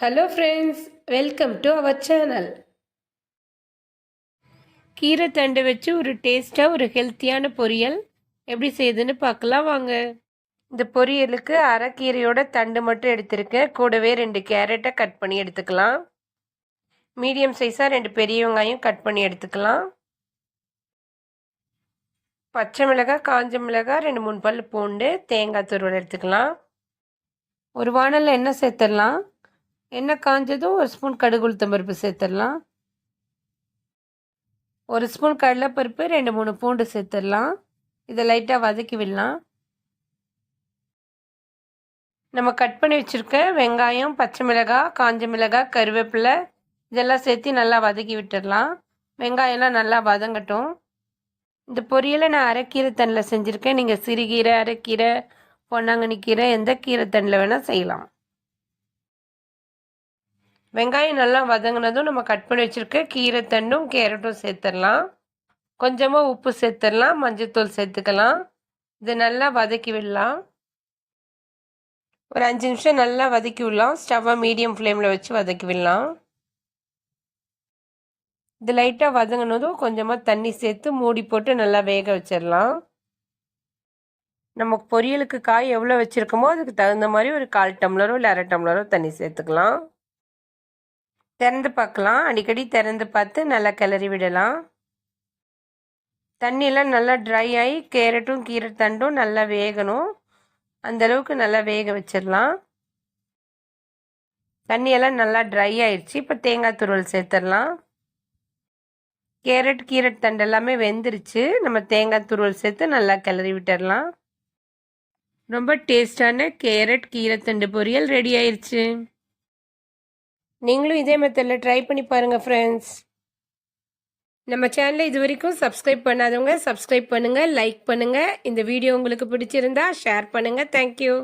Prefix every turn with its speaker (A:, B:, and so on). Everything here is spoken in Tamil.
A: Hello friends welcome to our channel கீரை தண்டு வச்சு ஒரு டேஸ்ட்டாக ஒரு ஹெல்த்தியான பொரியல். எப்படி செய்யுதுன்னு பார்க்கலாம் வாங்க. இந்த பொரியலுக்கு அரைக்கீரையோட தண்டு மட்டும் எடுத்திருக்கேன். கூடவே ரெண்டு கேரட்டை கட் பண்ணி எடுத்துக்கலாம். மீடியம் சைஸாக ரெண்டு பெரிய வெங்காயம் கட் பண்ணி எடுத்துக்கலாம். பச்சை மிளகாய் காஞ்ச மிளகாய் ரெண்டு மூணு பல் பூண்டு தேங்காய் துருவல் எடுத்துக்கலாம். ஒரு வானலில் எண்ணெய் சேர்த்துடலாம். எண்ணெய் காஞ்சதும் ஒரு ஸ்பூன் கடுகு உளுத்தம்பருப்பு சேர்த்துடலாம். ஒரு ஸ்பூன் கடலைப்பருப்பு ரெண்டு மூணு பூண்டு சேர்த்துடலாம். இதை லைட்டாக வதக்கி விடலாம். நம்ம கட் பண்ணி வச்சுருக்க வெங்காயம் பச்சை மிளகாய் காஞ்ச மிளகாய் கருவேப்பிலை இதெல்லாம் சேர்த்து நல்லா வதக்கி விட்டுடலாம். வெங்காயம்லாம் நல்லா வதங்கட்டும். இந்த பொரியலை நான் அரைக்கீரை தண்ணில் செஞ்சுருக்கேன். நீங்கள் சிறுகீரை அரைக்கீரை பொன்னாங்கண்ணி கீரை எந்த கீரை தண்ணில் வேணால் செய்யலாம். வெங்காயம் நல்லா வதங்கினதும் நம்ம கட் பண்ணி வச்சுருக்க கீரை தண்டும் கேரட்டும் சேர்த்துடலாம். கொஞ்சமாக உப்பு சேர்த்துடலாம் மஞ்சத்தூள் சேர்த்துக்கலாம். இதை நல்லா வதக்கி விடலாம். ஒரு அஞ்சு நிமிஷம் நல்லா வதக்கி விடலாம். ஸ்டவ்வை மீடியம் ஃப்ளேமில் வச்சு வதக்கி விடலாம். இது லைட்டாக வதங்கினதும் கொஞ்சமாக தண்ணி சேர்த்து மூடி போட்டு நல்லா வேக வச்சிடலாம். நம்ம பொரியலுக்கு காய் எவ்வளோ வச்சுருக்கோமோ அதுக்கு தகுந்த மாதிரி ஒரு கால் டம்ளரோ இல்லை அரை டம்ளரோ தண்ணி சேர்த்துக்கலாம். திறந்து பார்க்கலாம். அடிக்கடி திறந்து பார்த்து நல்லா கிளறி விடலாம். தண்ணியெல்லாம் நல்லா ட்ரை ஆகி கேரட்டும் கீரை தண்டும் நல்லா வேகணும். அந்தளவுக்கு நல்லா வேக வச்சிடலாம். தண்ணியெல்லாம் நல்லா ட்ரை ஆயிடுச்சு இப்போ தேங்காய் துருவல் சேர்த்துடலாம். கேரட் கீரட் தண்டு எல்லாமே வெந்துருச்சு. நம்ம தேங்காய் துருவல் சேர்த்து நல்லா கிளறி விட்டுடலாம் ரொம்ப டேஸ்டான கேரட் கீரைத்தண்டு பொரியல் ரெடி ஆயிடுச்சு நீங்களும் இதே மெத்தடில் ட்ரை பண்ணி பாருங்கள் ஃப்ரெண்ட்ஸ் நம்ம சேனலை இது வரைக்கும் சப்ஸ்கிரைப் பண்ணாதவங்க சப்ஸ்கிரைப் பண்ணுங்கள் லைக் பண்ணுங்கள் இந்த வீடியோ உங்களுக்கு பிடிச்சிருந்தா ஷேர் பண்ணுங்கள் தேங்க்யூ